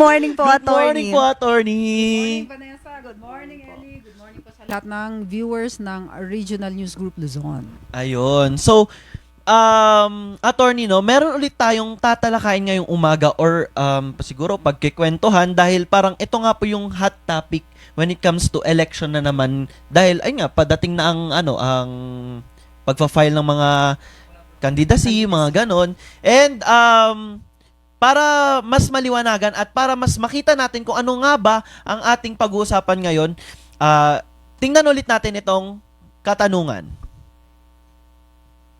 morning po, Good attorney. morning po, attorney. morning, Vanessa. Good morning, Ellie. Good morning po sa lahat ng viewers ng Regional News Group Luzon. Ayun. So, um, attorney, no, meron ulit tayong tatalakayin ngayong umaga or um, siguro pagkikwentuhan dahil parang ito nga po yung hot topic when it comes to election na naman dahil ay nga padating na ang ano ang pagfa-file ng mga candidacy, mga ganon. And um para mas maliwanagan at para mas makita natin kung ano nga ba ang ating pag-uusapan ngayon, ah, tingnan ulit natin itong katanungan.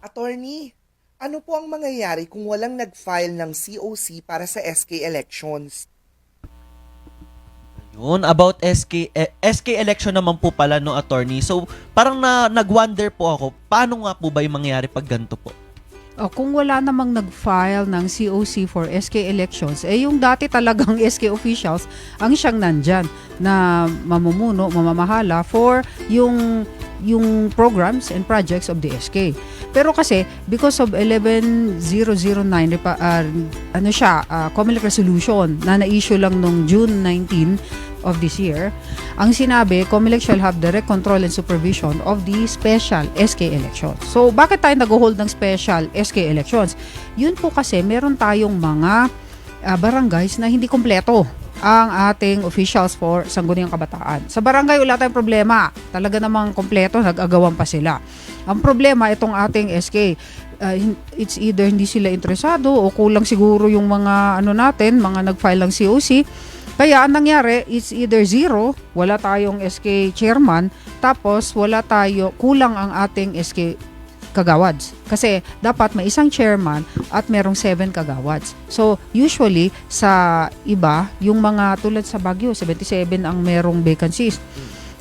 Attorney, ano po ang mangyayari kung walang nag-file ng COC para sa SK elections? Yun, about SK, eh, SK election naman po pala, no, attorney. So, parang na, nag-wonder po ako, paano nga po ba yung mangyayari pag ganito po? O, kung wala namang nag-file ng COC for SK elections, eh yung dati talagang SK officials ang siyang nandyan na mamumuno, mamamahala for yung yung programs and projects of the SK. Pero kasi because of 11009 repa- ah, ano siya, uh, Comelec resolution na na-issue lang nung June 19 of this year, ang sinabi, Comelec shall have direct control and supervision of the special SK elections. So, bakit tayo nag-hold ng special SK elections? Yun po kasi meron tayong mga ah, barangays na hindi kompleto ang ating officials for Sangguniang Kabataan. Sa barangay, wala tayong problema. Talaga namang kompleto, nag-agawan pa sila. Ang problema, itong ating SK, uh, hin- it's either hindi sila interesado o kulang siguro yung mga ano natin, mga nag-file ng COC. Kaya ang nangyari, it's either zero, wala tayong SK chairman, tapos wala tayo, kulang ang ating SK kagawads. Kasi dapat may isang chairman at merong seven kagawads. So, usually, sa iba, yung mga tulad sa Baguio, 77 ang merong vacancies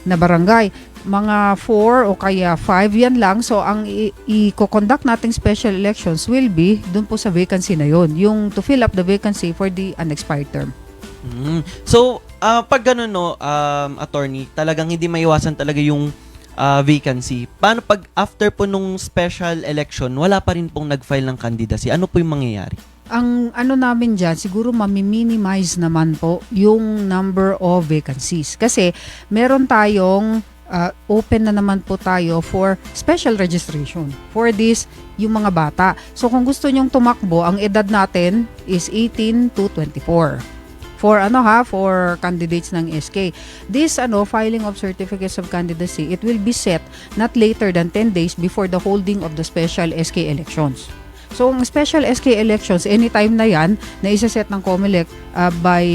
na barangay. Mga 4 o kaya 5 yan lang. So, ang i-conduct nating special elections will be dun po sa vacancy na yon Yung to fill up the vacancy for the unexpired term. Mm. So, ah, pag ganun, no, um, attorney, talagang hindi maiwasan talaga yung ah, vacancy. Paano pag after po nung special election, wala pa rin pong nag-file ng candidacy? Ano po yung mangyayari? Ang ano namin dyan, siguro mami-minimize naman po yung number of vacancies. Kasi meron tayong uh, open na naman po tayo for special registration for this yung mga bata. So kung gusto nyong tumakbo, ang edad natin is 18 to 24 for ano ha for candidates ng SK. This ano filing of certificates of candidacy, it will be set not later than 10 days before the holding of the special SK elections. So, ang special SK elections, anytime na yan, na isa-set ng COMELEC uh, by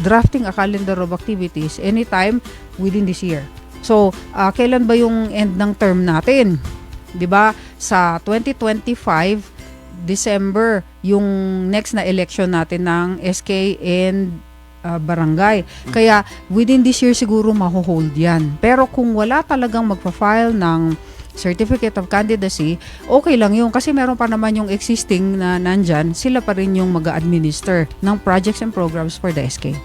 drafting a calendar of activities anytime within this year. So, uh, kailan ba yung end ng term natin? 'Di ba Sa 2025, December, yung next na election natin ng SK and uh, barangay. Kaya, within this year siguro maho-hold yan. Pero kung wala talagang magpa-file ng certificate of candidacy, okay lang yun kasi meron pa naman yung existing na nandyan, sila pa rin yung mag-administer ng projects and programs for the SK.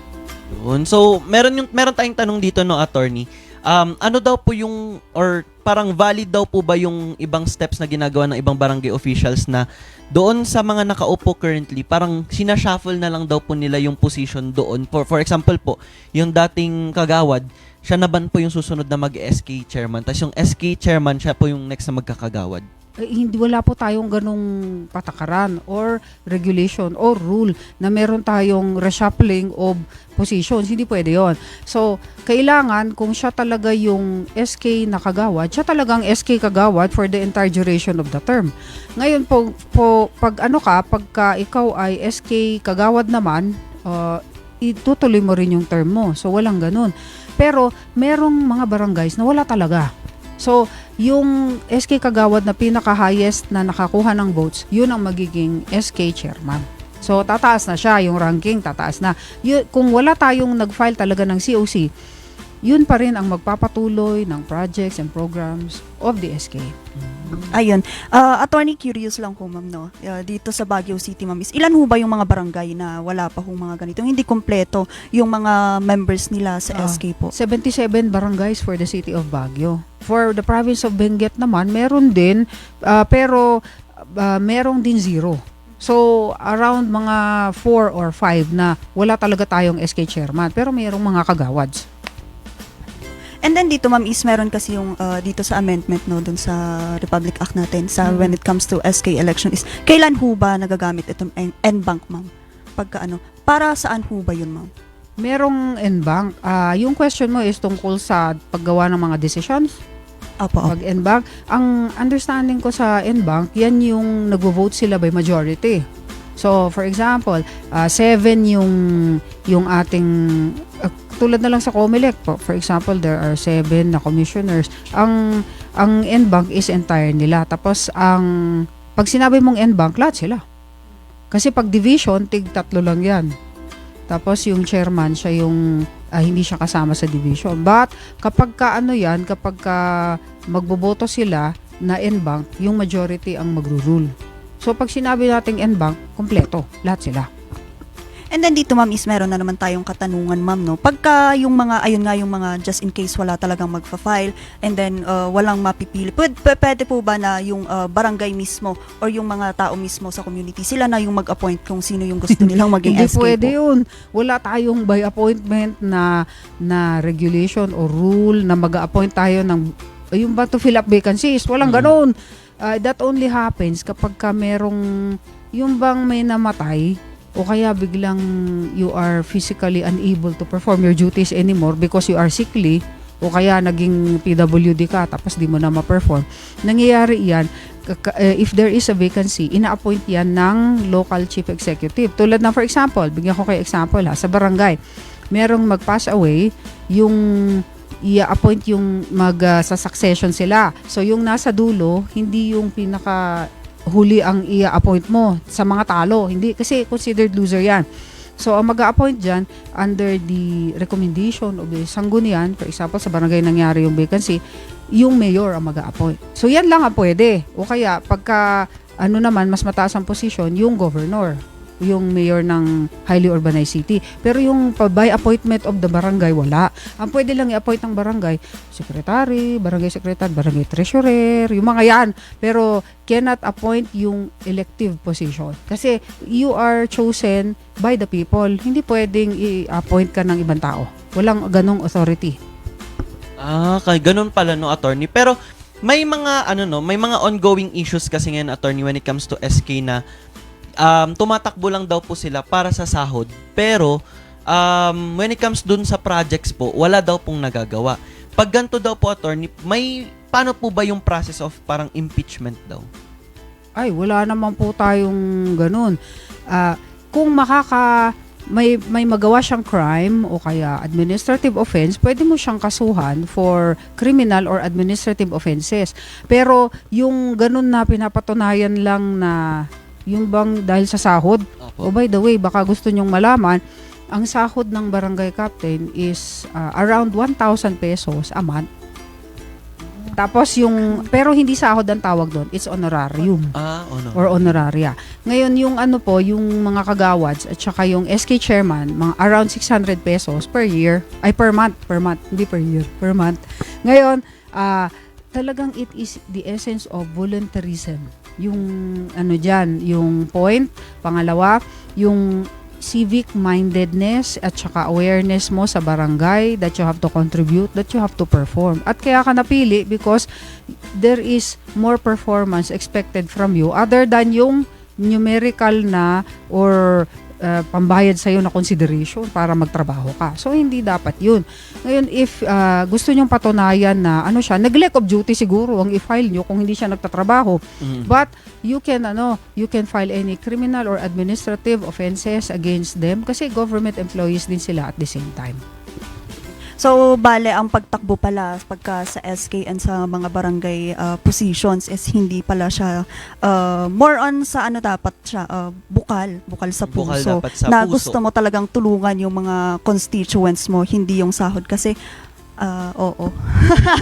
Yun. So, meron yung meron tayong tanong dito no attorney. Um, ano daw po yung or parang valid daw po ba yung ibang steps na ginagawa ng ibang barangay officials na doon sa mga nakaupo currently, parang sinashuffle na lang daw po nila yung position doon. For for example po, yung dating kagawad, siya naman po yung susunod na mag-SK chairman. Tapos yung SK chairman, siya po yung next na magkakagawad. Eh, hindi wala po tayong ganong patakaran or regulation or rule na meron tayong reshuffling of positions. Hindi pwede yon. So, kailangan kung siya talaga yung SK na kagawad, siya talagang SK kagawad for the entire duration of the term. Ngayon po, po pag ano ka, pagka ikaw ay SK kagawad naman, uh, itutuloy mo rin yung term mo. So, walang ganun. Pero, merong mga barangays na wala talaga. So, yung SK Kagawad na pinaka-highest na nakakuha ng votes, yun ang magiging SK chairman. So, tataas na siya, yung ranking, tataas na. Yun, kung wala tayong nag-file talaga ng COC, yun pa rin ang magpapatuloy ng projects and programs of the SK. Ayun. Ah, attorney, curious lang po, ma'am, no? Ah, dito sa Baguio City, ma'am, is ilan ho ba yung mga barangay na wala pa hong mga ganito? Hindi kompleto yung mga members nila sa Ah. SK po. 77 barangays for the city of Baguio. For the province of Benguet naman, meron din, ah, pero ah, merong din zero. So, around mga 4 or 5 na wala talaga tayong SK chairman. Pero mayroong mga kagawads. And then dito ma'am is meron kasi yung uh, dito sa amendment no dun sa Republic Act natin sa Mhm. when it comes to SK election is kailan ho ba nagagamit itong NBank ma'am? Pagka ano, para saan ho ba yun ma'am? Merong NBank. Ah, yung question mo is tungkol sa paggawa ng mga decisions. Opo, opo. Pag NBank, ang understanding ko sa NBank, yan yung nagvo-vote sila by majority. So, for example, uh, seven yung yung ating uh, tulad na lang sa COMELEC po. For example, there are seven na commissioners. Ang ang NBank is entire nila. Tapos ang pag sinabi mong NBank, lahat sila. Kasi pag division, tig tatlo lang 'yan. Tapos yung chairman, siya yung ah, hindi siya kasama sa division. But kapag ka ano 'yan, kapag ka magboboto sila na NBank, yung majority ang magro-rule. So pag sinabi nating NBank, kompleto, lahat sila. And then dito ma'am is meron na naman tayong katanungan ma'am no. Pagka yung mga ayun nga yung mga just in case wala talagang magfa-file and then uh, walang mapipili. Pwede, pwede po ba na yung uh, barangay mismo or yung mga tao mismo sa community sila na yung mag-appoint kung sino yung gusto nilang maging Hindi SK pwede po? yun. Wala tayong by appointment na na regulation or rule na mag-appoint tayo ng yung ba to fill up vacancies. Walang Mm. ganun. Uh, that only happens kapag ka merong yung bang may namatay o kaya biglang you are physically unable to perform your duties anymore because you are sickly o kaya naging PWD ka tapos di mo na ma-perform. Nangyayari yan eh, if there is a vacancy, ina-appoint yan ng local chief executive. Tulad na for example, bigyan ko kayo example ha, sa barangay, merong mag-pass away, yung i-appoint yung mag ah, sa succession sila. So yung nasa dulo, hindi yung pinaka huli ang i-appoint mo sa mga talo. Hindi, kasi considered loser yan. So, ang mag appoint dyan, under the recommendation of the sanggunian, for example, sa barangay nangyari yung vacancy, yung mayor ang mag appoint So, yan lang ang pwede. O kaya, pagka, ano naman, mas mataas ang posisyon, yung governor yung mayor ng highly urbanized city. Pero yung by appointment of the barangay, wala. Ang pwede lang i-appoint ng barangay, secretary, barangay secretary, barangay treasurer, yung mga yan. Pero cannot appoint yung elective position. Kasi you are chosen by the people. Hindi pwedeng i-appoint ka ng ibang tao. Walang ganong authority. Ah, kay ganun pala no, attorney. Pero may mga ano no, may mga ongoing issues kasi ngayon attorney when it comes to SK na um, tumatakbo lang daw po sila para sa sahod. Pero um, when it comes dun sa projects po, wala daw pong nagagawa. Pag ganito daw po attorney, may paano po ba yung process of parang impeachment daw? Ay, wala naman po tayong ganun. Ah, kung makaka may may magawa siyang crime o kaya administrative offense, pwede mo siyang kasuhan for criminal or administrative offenses. Pero yung ganun na pinapatunayan lang na yung bang dahil sa sahod, Opo. Oh, by the way, baka gusto nyong malaman, ang sahod ng barangay captain is uh, around 1,000 pesos a month. Tapos yung, pero hindi sahod ang tawag doon, it's honorarium Ah, no. or honoraria. Ngayon, yung ano po, yung mga kagawads at saka yung SK chairman, mga around 600 pesos per year, ay per month, per month, hindi per year, per month. Ngayon, ah talagang it is the essence of voluntarism. Yung ano dyan, yung point. Pangalawa, yung civic mindedness at saka awareness mo sa barangay that you have to contribute, that you have to perform. At kaya ka napili because there is more performance expected from you other than yung numerical na or uh, pambayad sa'yo na consideration para magtrabaho ka. So, hindi dapat yun. Ngayon, if uh, gusto nyong patunayan na ano siya, neglect of duty siguro ang i-file nyo kung hindi siya nagtatrabaho. Mhm. But you can ano, you can file any criminal or administrative offenses against them kasi government employees din sila at the same time. So, bale, ang pagtakbo pala pagka sa SK and sa mga barangay uh, positions is hindi pala siya uh, more on sa ano dapat siya, uh, bukal, bukal sa Bukal puso. dapat sa na puso. gusto mo talagang tulungan yung mga constituents mo, hindi yung sahod. Kasi Ah, oo.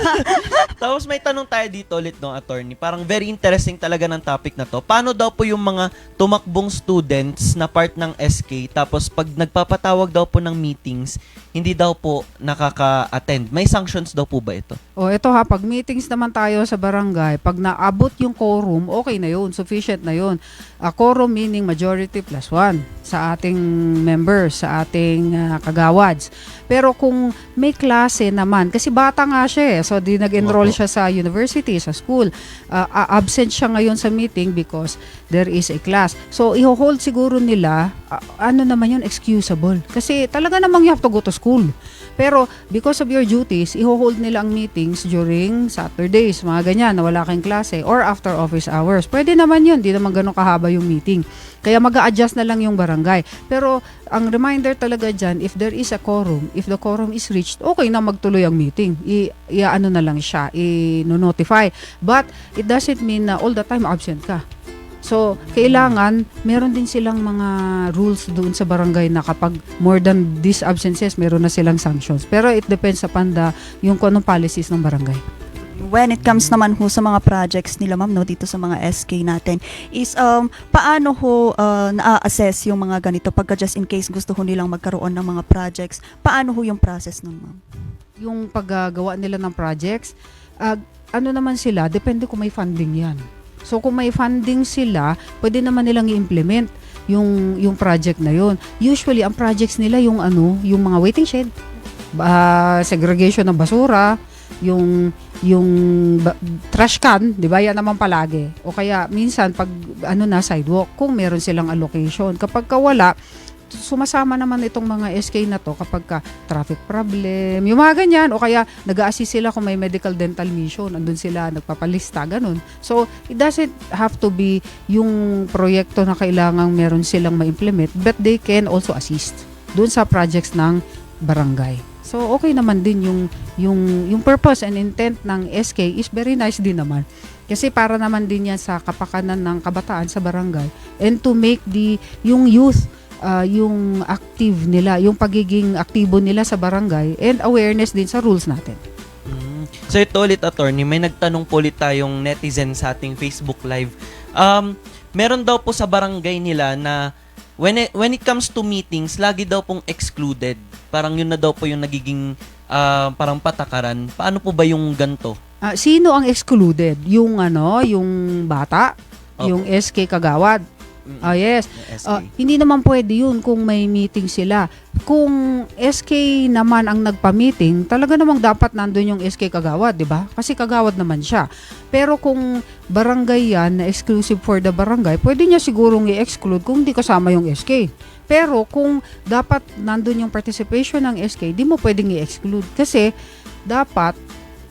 Tapos may tanong tayo dito ulit no, attorney. Parang very interesting talaga ng topic na to. Paano daw po yung mga tumakbong students na part ng SK tapos pag nagpapatawag daw po ng meetings, hindi daw po nakaka-attend. May sanctions daw po ba ito? O ito ha, pag meetings naman tayo sa barangay, pag naabot yung quorum, okay na yun, sufficient na yun. A quorum meaning majority plus one sa ating members, sa ating ah, kagawads. Pero kung may klase naman, kasi bata nga siya eh, so di nag-enroll siya sa university, sa school, ah, absent siya ngayon sa meeting because there is a class. So, i-hold siguro nila, ah, ano naman yun, excusable. Kasi talaga namang you have to go to school. Pero because of your duties, i-hold nila ang meetings during Saturdays, mga ganyan, na wala kang klase, or after office hours. Pwede naman yun, di naman ganun kahaba yung meeting. Kaya mag adjust na lang yung barangay. Pero ang reminder talaga dyan, if there is a quorum, if the quorum is reached, okay na magtuloy ang meeting. I, i ano na lang siya, i-notify. But it doesn't mean na all the time absent ka. So, kailangan, meron din silang mga rules doon sa barangay na kapag more than these absences, meron na silang sanctions. Pero it depends upon the, yung kung anong policies ng barangay. When it comes naman ho sa mga projects nila ma'am no dito sa mga SK natin is um paano ho uh, na-assess yung mga ganito pagka just in case gusto ho nilang magkaroon ng mga projects paano ho yung process nun ma'am Yung paggagawa nila ng projects, ah, ano naman sila, depende kung may funding yan. So kung may funding sila, pwede naman nilang i-implement yung yung project na yon. Usually ang projects nila yung ano, yung mga waiting shed, ba, segregation ng basura, yung yung trash can, 'di ba? Yan naman palagi. O kaya minsan pag ano na sidewalk kung meron silang allocation. Kapag ka wala, sumasama naman itong mga SK na to kapag ka traffic problem, yung mga ganyan, o kaya nag assist sila kung may medical dental mission, andun sila, nagpapalista, ganun. So, it doesn't have to be yung proyekto na kailangang meron silang ma-implement, but they can also assist dun sa projects ng barangay. So, okay naman din yung, yung, yung purpose and intent ng SK is very nice din naman. Kasi para naman din yan sa kapakanan ng kabataan sa barangay and to make the, yung youth uh, yung active nila, yung pagiging aktibo nila sa barangay and awareness din sa rules natin. Mm. So ito ulit, attorney, may nagtanong po ulit tayong netizen sa ating Facebook Live. Um, meron daw po sa barangay nila na when it, when it comes to meetings, lagi daw pong excluded. Parang yun na daw po yung nagiging ah, parang patakaran. Paano po ba yung ganto? Ah, sino ang excluded? Yung ano, yung bata, Opo. yung SK Kagawad. Mm. Ah, yes. Ah, hindi naman pwede yun kung may meeting sila. Kung SK naman ang nagpa-meeting, talaga namang dapat nandun yung SK Kagawad, di ba? Kasi Kagawad naman siya. Pero kung barangay yan na exclusive for the barangay, pwede niya sigurong i-exclude kung di kasama yung SK. Pero kung dapat nandun yung participation ng SK, di mo pwedeng i-exclude. Kasi dapat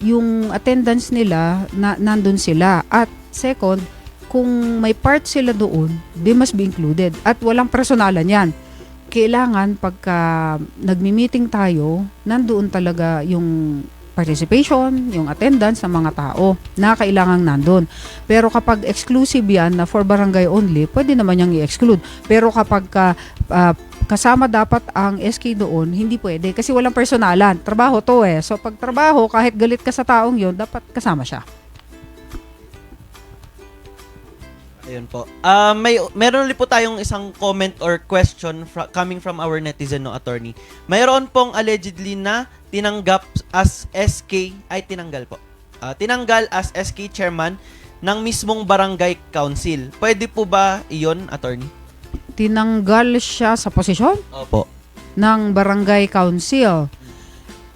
yung attendance nila na nandun sila. At second, kung may part sila doon, they must be included. At walang personalan yan. Kailangan pagka nagmi-meeting tayo, nandoon talaga yung participation, yung attendance ng mga tao na kailangang nandun. Pero kapag exclusive yan na for barangay only, pwede naman niyang i-exclude. Pero kapag ka, ah, kasama dapat ang SK doon, hindi pwede kasi walang personalan. Trabaho to eh. So pag trabaho, kahit galit ka sa taong yon dapat kasama siya. Ayun po. Ah, may meron ulit po tayong isang comment or question fra- coming from our netizen no attorney. Mayroon pong allegedly na tinanggap as SK ay tinanggal po. Ah, tinanggal as SK chairman ng mismong barangay council. Pwede po ba iyon, attorney? Tinanggal siya sa posisyon Opo. ng barangay council.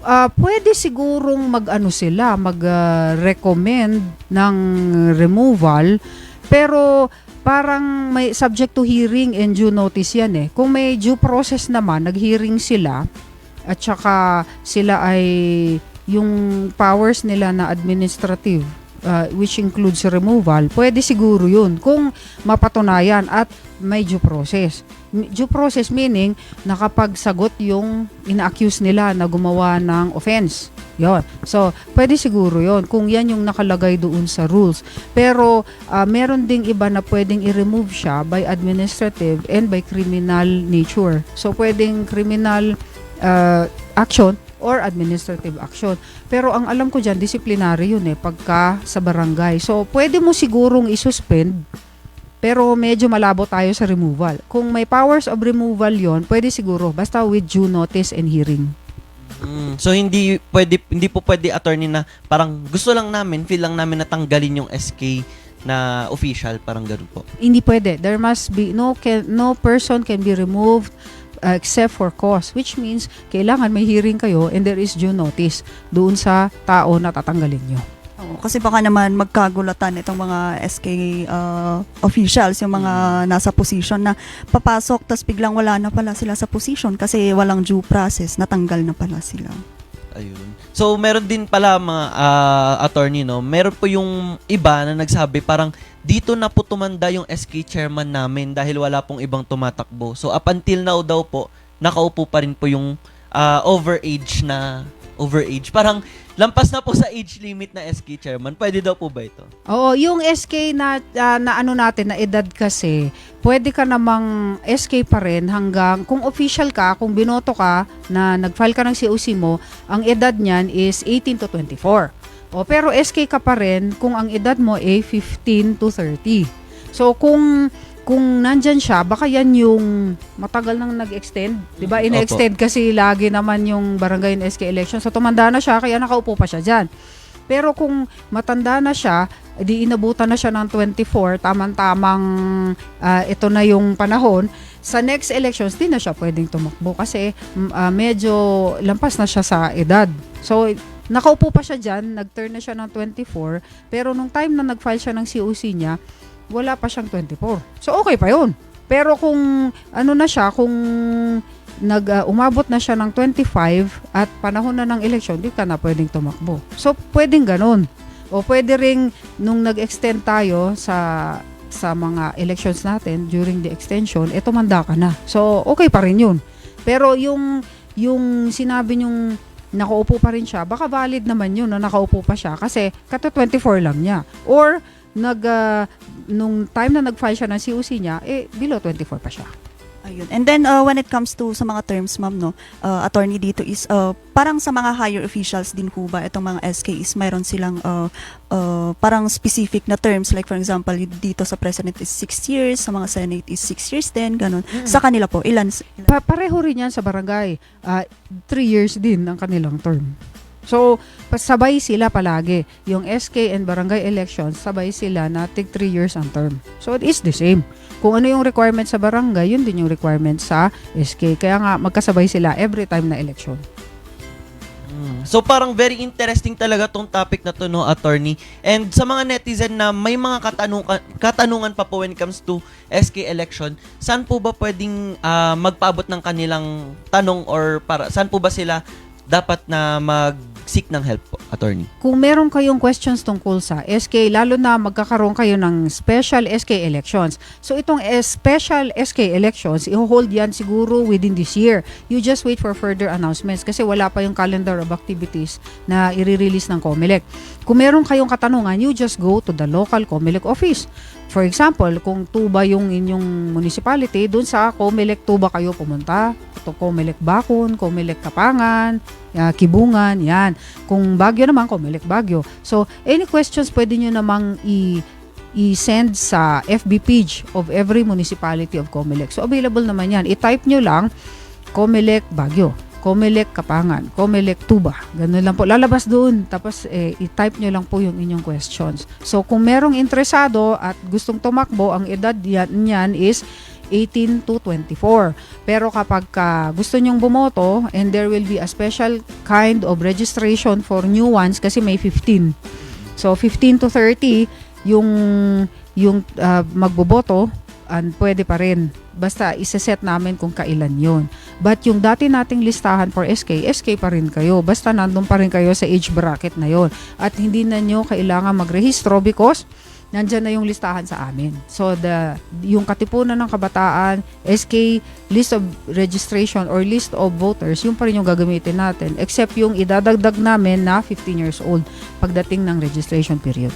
Ah, pwede sigurong mag-ano sila, mag-recommend ng removal, pero parang may subject to hearing and due notice yan eh. Kung may due process naman, nag-hearing sila, at saka sila ay yung powers nila na administrative, ah, which includes removal, pwede siguro yun kung mapatunayan at may due process. Due process meaning nakapagsagot yung ina-accuse nila na gumawa ng offense. Yon. So, pwede siguro yon kung yan yung nakalagay doon sa rules. Pero, ah, meron ding iba na pwedeng i-remove siya by administrative and by criminal nature. So, pwedeng criminal ah, action or administrative action. Pero ang alam ko dyan, disciplinary yun eh, pagka sa barangay. So, pwede mo sigurong isuspend, pero medyo malabo tayo sa removal. Kung may powers of removal yon pwede siguro, basta with due notice and hearing. Mm, so hindi pwede hindi po pwede attorney na parang gusto lang namin, feel lang namin na tanggalin yung SK na official, parang ganun po. Hindi pwede. There must be, no, can, no person can be removed uh, except for cause, which means kailangan may hearing kayo and there is due notice doon sa tao na tatanggalin nyo. Oo, kasi baka naman magkagulatan itong mga SK uh, officials, yung mga nasa position na papasok tas biglang wala na pala sila sa position kasi walang due process, natanggal na pala sila. Ayun. So meron din pala mga ah, attorney no, meron po yung iba na nagsabi parang dito na po tumanda yung SK chairman namin dahil wala pong ibang tumatakbo. So up until now daw po, nakaupo pa rin po yung ah, overage na overage. Parang lampas na po sa age limit na SK chairman. Pwede daw po ba ito? Oo, yung SK na, ah, na ano natin, na edad kasi, pwede ka namang SK pa rin hanggang, kung official ka, kung binoto ka, na nag-file ka ng COC mo, ang edad niyan is 18 to 24. O, pero SK ka pa rin kung ang edad mo ay 15 to 30. So, kung kung nandyan siya, baka yan yung matagal nang nag-extend. Di ba? Mm, Ina-extend kasi lagi naman yung barangay and SK election. So, tumanda na siya, kaya nakaupo pa siya dyan. Pero kung matanda na siya, di inabutan na siya ng 24, tamang-tamang ah, ito na yung panahon, sa next elections, di na siya pwedeng tumakbo kasi ah, medyo lampas na siya sa edad. So, nakaupo pa siya dyan, nag-turn na siya ng 24, pero nung time na nag-file siya ng COC niya, wala pa siyang 24. So, okay pa yun. Pero kung ano na siya, kung nag ah, umabot na siya ng 25 at panahon na ng election, di ka na pwedeng tumakbo. So, pwedeng ganun. O pwede ring nung nag-extend tayo sa sa mga elections natin during the extension, eh tumanda ka na. So, okay pa rin yun. Pero yung yung sinabi nyong nakaupo pa rin siya, baka valid naman yun na nakaupo pa siya kasi kato 24 lang niya. Or nag ah, nung time na nag-file siya ng COC niya, eh below 24 pa siya. Ayun. And then uh, when it comes to sa mga terms, ma'am, no, uh, attorney dito is uh, parang sa mga higher officials din po ba itong mga SK is mayroon silang uh, uh, parang specific na terms like for example dito sa president is 6 years, sa mga senate is 6 years din, ganun. Sa kanila po, ilan? ilan? Pa- pareho rin yan sa barangay. 3 years din ang kanilang term. So, sabay sila palagi. Yung SK and barangay elections, sabay sila na tig 3 years ang term. So, it is the same. Kung ano yung requirement sa barangay, yun din yung requirement sa SK. Kaya nga, magkasabay sila every time na election. Mm. So parang very interesting talaga tong topic na to no attorney. And sa mga netizen na may mga katanungan katanungan pa po when it comes to SK election, saan po ba pwedeng ah, magpaabot ng kanilang tanong or para saan po ba sila dapat na mag-seek ng help po, attorney? Kung meron kayong questions tungkol sa SK, lalo na magkakaroon kayo ng special SK elections. So itong special SK elections, i-hold yan siguro within this year. You just wait for further announcements kasi wala pa yung calendar of activities na i-release ng COMELEC. Kung meron kayong katanungan, you just go to the local COMELEC office. For example, kung tuba yung inyong municipality, dun sa COMELEC tuba kayo pumunta. Ito COMELEC Bakun, COMELEC Kapangan, ah, Kibungan, yan. Kung Bagyo naman, COMELEC Bagyo. So, any questions pwede nyo namang i- i-send sa FB page of every municipality of COMELEC. So, available naman yan. I-type nyo lang COMELEC Bagyo. Comelec Kapangan, Comelec Tuba. Ganun lang po. Lalabas doon. Tapos eh, i-type nyo lang po yung inyong questions. So kung merong interesado at gustong tumakbo, ang edad yan, niyan is 18 to 24. Pero kapag ka gusto nyong bumoto and there will be a special kind of registration for new ones kasi may 15. So 15 to 30 yung yung ah, magboboto and pwede pa rin. Basta iseset namin kung kailan yon. But yung dati nating listahan for SK, SK pa rin kayo. Basta nandun pa rin kayo sa age bracket na yon. At hindi na nyo kailangan magrehistro because nandyan na yung listahan sa amin. So, the, yung katipunan ng kabataan, SK list of registration or list of voters, yung pa rin yung gagamitin natin. Except yung idadagdag namin na 15 years old pagdating ng registration period.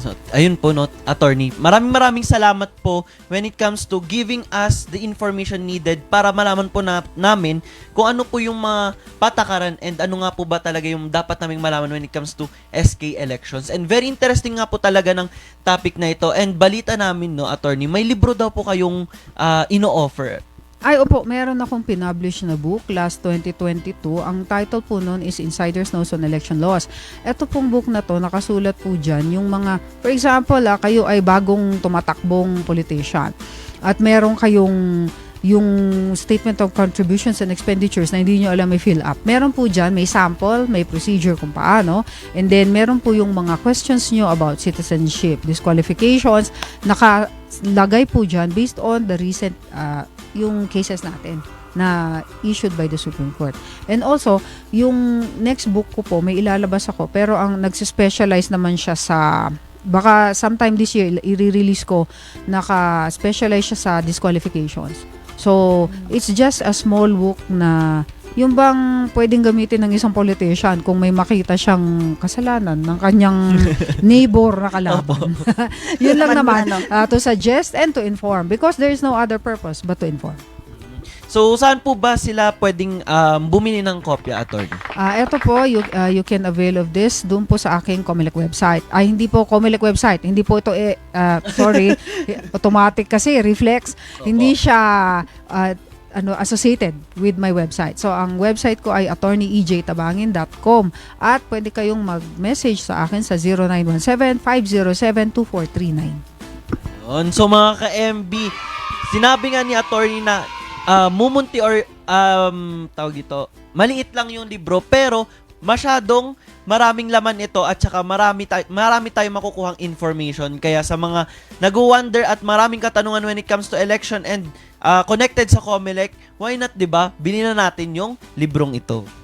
So, ayun po, no, attorney. Maraming maraming salamat po when it comes to giving us the information needed para malaman po na, namin kung ano po yung mga patakaran and ano nga po ba talaga yung dapat naming malaman when it comes to SK elections. And very interesting nga po talaga ng topic na ito. And balita namin, no, attorney, may libro daw po kayong ah, ino-offer. Ay, opo, meron akong pinublish na book last 2022. Ang title po nun is Insider's Notes on Election Laws. Ito pong book na to, nakasulat po dyan yung mga, for example, ah, kayo ay bagong tumatakbong politician at meron kayong yung statement of contributions and expenditures na hindi nyo alam may fill up. Meron po dyan, may sample, may procedure kung paano, and then meron po yung mga questions nyo about citizenship, disqualifications, nakalagay po dyan based on the recent uh, yung cases natin na issued by the Supreme Court. And also, yung next book ko po, may ilalabas ako, pero ang nagsispecialize naman siya sa baka sometime this year i-release ko naka-specialize siya sa disqualifications. So, it's just a small book na yung bang pwedeng gamitin ng isang politician kung may makita siyang kasalanan ng kanyang neighbor na kalaban. Yun lang naman, uh, to suggest and to inform because there is no other purpose but to inform. So, saan po ba sila pwedeng um, bumili ng kopya, attorney? Ah, eto po, you, ah, you can avail of this doon po sa aking Comelec website. Ay, hindi po Comelec website. Hindi po ito, eh, ah, sorry, automatic kasi, reflex. Hindi siya ah, ano associated with my website. So, ang website ko ay attorneyejtabangin.com at pwede kayong mag-message sa akin sa 0917-507-2439. Yun. So mga ka-MB, sinabi nga ni attorney na ah, mumunti or um, tawag dito, maliit lang yung libro pero masyadong maraming laman ito at saka marami, tay- marami tayong makukuhang information. Kaya sa mga nag-wonder at maraming katanungan when it comes to election and ah, connected sa Comelec, why not, di ba? Bilhin na natin yung librong ito.